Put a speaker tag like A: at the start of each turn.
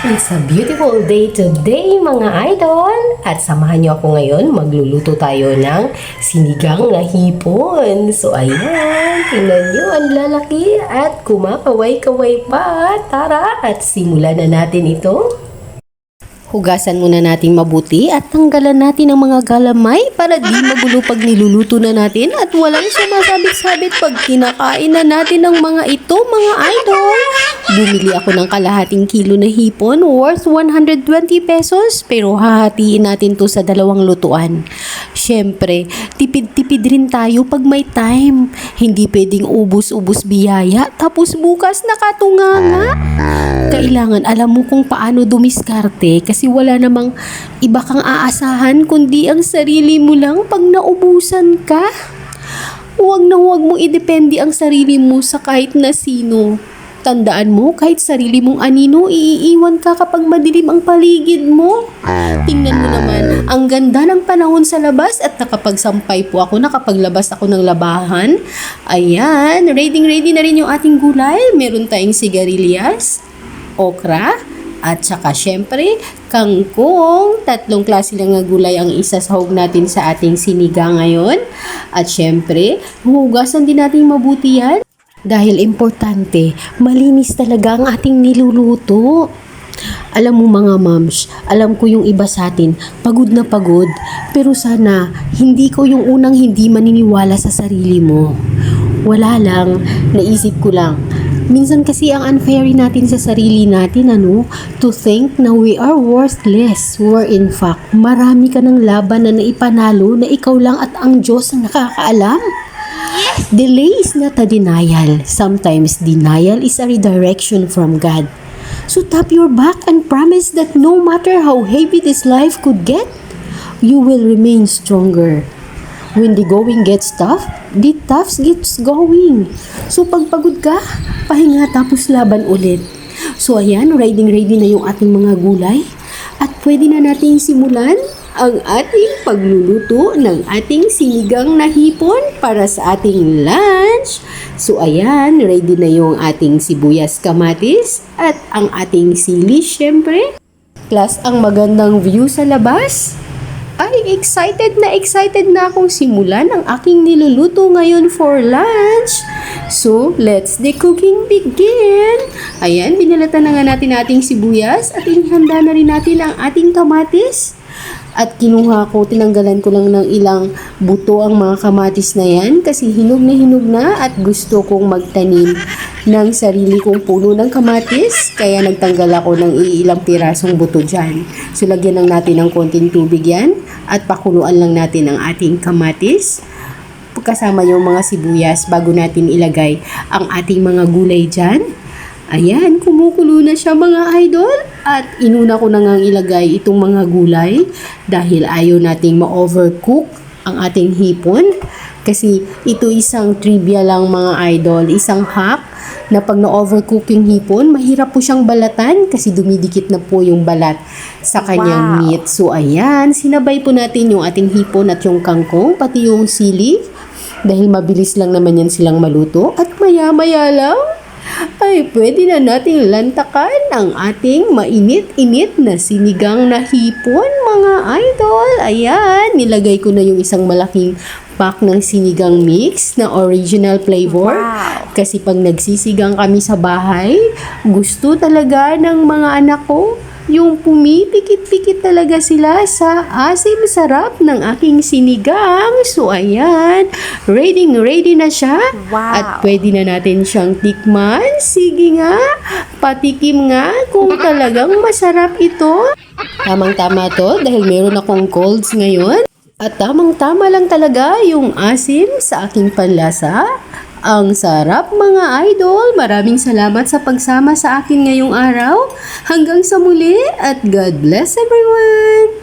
A: It's a beautiful day today mga idol! At samahan niyo ako ngayon, magluluto tayo ng sinigang na hipon. So ayan, tingnan niyo ang lalaki at kumakaway-kaway pa. Tara at simulan na natin ito. Hugasan muna natin mabuti at tanggalan natin ang mga galamay para di magulo pag niluluto na natin at walang sumasabit-sabit pag kinakain na natin ang mga ito mga idol. Bumili ako ng kalahating kilo na hipon worth 120 pesos pero hahatiin natin to sa dalawang lutuan. Siyempre, tipid-tipid rin tayo pag may time. Hindi pwedeng ubus-ubus biyaya tapos bukas nakatunganga. Kailangan alam mo kung paano dumiskarte kasi wala namang iba kang aasahan kundi ang sarili mo lang pag naubusan ka. Huwag na huwag mong idepende ang sarili mo sa kahit na sino. Tandaan mo, kahit sarili mong anino, iiiwan ka kapag madilim ang paligid mo. Tingnan mo naman, ang ganda ng panahon sa labas at nakapagsampay po ako, nakapaglabas ako ng labahan. Ayan, ready ready na rin yung ating gulay. Meron tayong sigarilyas, okra, at saka syempre, kangkong. Tatlong klase lang na gulay ang isasahog natin sa ating sinigang ngayon. At syempre, hugasan din natin mabuti yan. Dahil importante, malinis talaga ang ating niluluto. Alam mo mga moms, alam ko yung iba sa atin, pagod na pagod, pero sana hindi ko yung unang hindi maniniwala sa sarili mo. Wala lang, naisip ko lang, Minsan kasi ang unfair natin sa sarili natin, ano, to think na we are worthless. Where in fact, marami ka ng laban na naipanalo na ikaw lang at ang Diyos ang nakakaalam. Delay is not a denial. Sometimes denial is a redirection from God. So tap your back and promise that no matter how heavy this life could get, you will remain stronger. When the going gets tough, the tough gets going. So pag pagod ka, pahinga tapos laban ulit. So ayan, ready ready na yung ating mga gulay. At pwede na nating simulan ang ating pagluluto ng ating sinigang na hipon para sa ating lunch. So ayan, ready na yung ating sibuyas kamatis at ang ating sili syempre. Plus ang magandang view sa labas. Ay, excited na excited na akong simulan ang aking niluluto ngayon for lunch. So, let's the cooking begin. Ayan, binalatan na nga natin ating sibuyas at inihanda na rin natin ang ating kamatis. At kinuha ko, tinanggalan ko lang ng ilang buto ang mga kamatis na yan kasi hinog na hinog na at gusto kong magtanim ng sarili kong puno ng kamatis kaya nagtanggal ako ng ilang pirasong buto dyan. So lagyan lang natin ng konting tubig yan at pakuluan lang natin ang ating kamatis kasama yung mga sibuyas bago natin ilagay ang ating mga gulay dyan. Ayan, kumukulo na siya mga idol. At inuna ko na ngang ilagay itong mga gulay dahil ayaw nating ma-overcook ang ating hipon. Kasi ito isang trivia lang mga idol, isang hack na pag na-overcook yung hipon, mahirap po siyang balatan kasi dumidikit na po yung balat sa kanyang
B: Wow.
A: meat. So ayan, sinabay po natin yung ating hipon at yung kangkong, pati yung sili. Dahil mabilis lang naman yan silang maluto at maya-maya lang ay pwede na nating lantakan ang ating mainit-init na sinigang na hipon mga idol. Ayan, nilagay ko na yung isang malaking pack ng sinigang mix na original flavor.
B: Wow.
A: Kasi pag nagsisigang kami sa bahay, gusto talaga ng mga anak ko yung pumipikit-pikit talaga sila sa asim sarap ng aking sinigang. So ayan, ready ready na siya.
B: Wow.
A: At pwede na natin siyang tikman. Sige nga, patikim nga kung talagang masarap ito. Tamang-tama to dahil meron akong colds ngayon. At tamang-tama lang talaga yung asim sa aking panlasa. Ang sarap mga idol. Maraming salamat sa pagsama sa akin ngayong araw. Hanggang sa muli at God bless everyone!